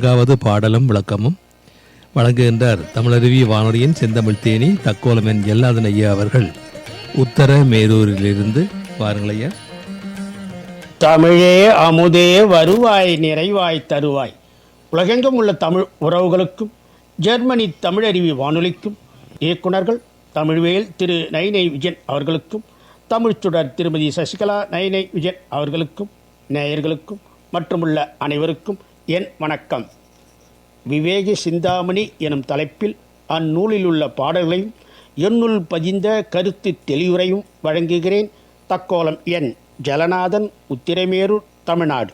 நான்காவது பாடலும் விளக்கமும் வழங்குகின்றார் தமிழருவி வானொலியின் செந்தமிழ் தேனி தக்கோலமென் எல்லாதன் ஐயா அவர்கள். உத்தர மேரூரிலிருந்து வாருங்கள் ஐயா. தமிழே அமுதே வருவாய் நிறைவாய் தருவாய். உலகெங்கும் உள்ள தமிழ் உறவுகளுக்கும் ஜெர்மனி தமிழருவி வானொலிக்கும் இயக்குனர்கள் தமிழ்வேல் திரு நைனை விஜயன் அவர்களுக்கும் தமிழ்ச்சுடர் திருமதி சசிகலா நைனை விஜயன் அவர்களுக்கும் நேயர்களுக்கும் மற்றும் உள்ள அனைவருக்கும் என் வணக்கம். விவேக சிந்தாமணி எனும் தலைப்பில் அந்நூலில் உள்ள பாடல்களையும் என்னுள் பதிந்த கருத்து தெளிவுரையும் வழங்குகிறேன் தக்கோலம் என் ஜலநாதன் உத்திரமேரூர் தமிழ்நாடு.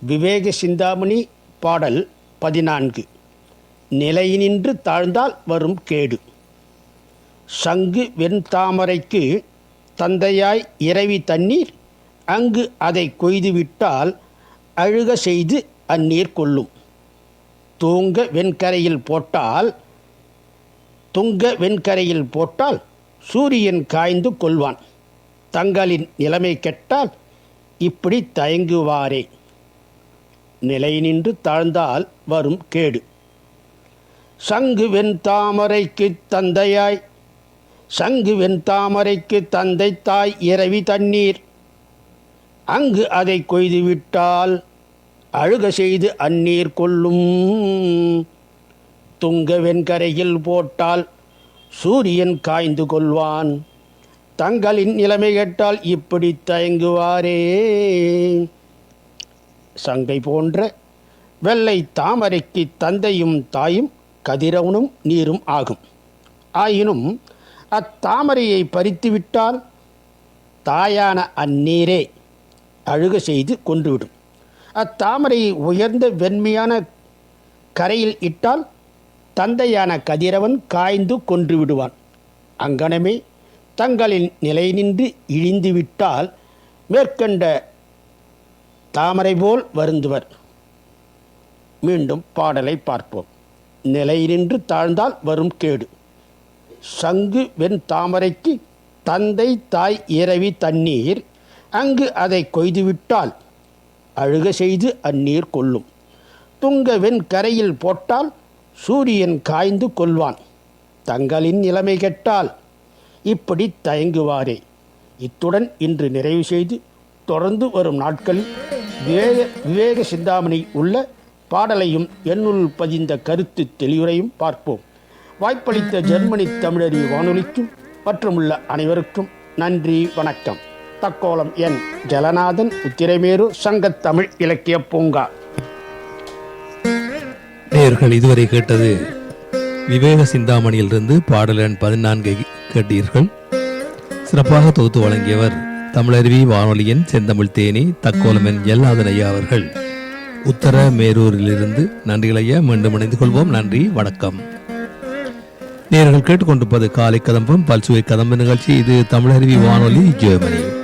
விவேக சிந்தாமணி பாடல் பதினான்கு. நிலையினின்று தாழ்ந்தால் வரும் கேடு. சங்கு வெண்தாமரைக்கு தந்தையாய் இரவி தண்ணீர் அங்கு அதை கொய்துவிட்டால் அழுக செய்து அந்நீர் கொள்ளும். தூங்க வெண்கரையில் போட்டால் துங்க வெண்கரையில் போட்டால் சூரியன் காய்ந்து கொள்வான். தங்களின் நிலைமை கெட்டால் இப்படி தயங்குவாரே. நிலை நின்று தாழ்ந்தால் வரும் கேடு. சங்கு வெண்தாமரைக்கு தந்தையாய் சங்கு வெண்தாமரைக்கு தந்தை தாய் இரவி தண்ணீர். அங்கு அதை கொய்துவிட்டால் அழுக செய்து அந்நீர் கொள்ளும். துங்க வெண்கரையில் போட்டால் சூரியன் காய்ந்து கொள்வான். தங்களின் நிலைமை கேட்டால் இப்படி தயங்குவாரே. சங்கை போன்ற வெள்ளை தாமரைக்கு தந்தையும் தாயும் கதிரவனும் நீரும் ஆகும். ஆயினும் அத்தாமரையை பறித்துவிட்டால் தாயான அந்நீரே அழுக செய்து கொன்றுவிடும். அத்தாமரையை உயர்ந்த வெண்மையான கரையில் இட்டால் தந்தையான கதிரவன் காய்ந்து கொன்று விடுவான். அங்கனமே தங்களின் நிலை நின்று இழிந்துவிட்டால் மேற்கண்ட தாமரை போல் வருந்துவர். மீண்டும் பாடலை பார்ப்போம். நிலை நின்று தாழ்ந்தால் வரும் கேடு. சங்கு வெண் தாமரைக்கு தந்தை தாய் இரவி தண்ணீர். அங்கு அதை கொய்துவிட்டால் அழுக செய்து அந்நீர் கொள்ளும் துங்க வெண்கரையில் போட்டால் சூரியன் காய்ந்து கொள்வான். தங்களின் நிலைமை கெட்டால் இப்படி தயங்குவாரே. இத்துடன் இன்று நிறைவு செய்து தொடர்ந்து வரும் நாட்களில் விவேக விவேக சிந்தாமணி உள்ள பாடலையும் என்னுள் பதிந்த கருத்து தெளிவுரையும் பார்ப்போம். வாய்ப்பளித்த ஜெர்மனி தமிழறி வானொலிக்கும் மற்றுமுள்ள அனைவருக்கும் நன்றி வணக்கம். தக்கோலம் என் ஜலநாதன் உத்திரைமேரு சங்கத்தமிழ் இலக்கிய பூங்கா. நேயர்கள் இதுவரை கேட்டது விவேக சிந்தாமணியிலிருந்து பாடல் எண் பதினான்கை கேட்டீர்கள். சிறப்பாக தொகுத்து வழங்கியவர் தமிழருவி வானொலியின் செந்தமிழ் தேனி தக்கோலமென் எல்லாதன் ஐயா அவர்கள். உத்தர மேரூரிலிருந்து நன்றிகளையா மீண்டும் இணைந்து கொள்வோம். நன்றி வணக்கம். நேர்கள் கேட்டுக்கொண்டிருப்பது காலை கதம்பம் பல்சுவை கதம்பு நிகழ்ச்சி. இது தமிழருவி வானொலி ஜெர்மனி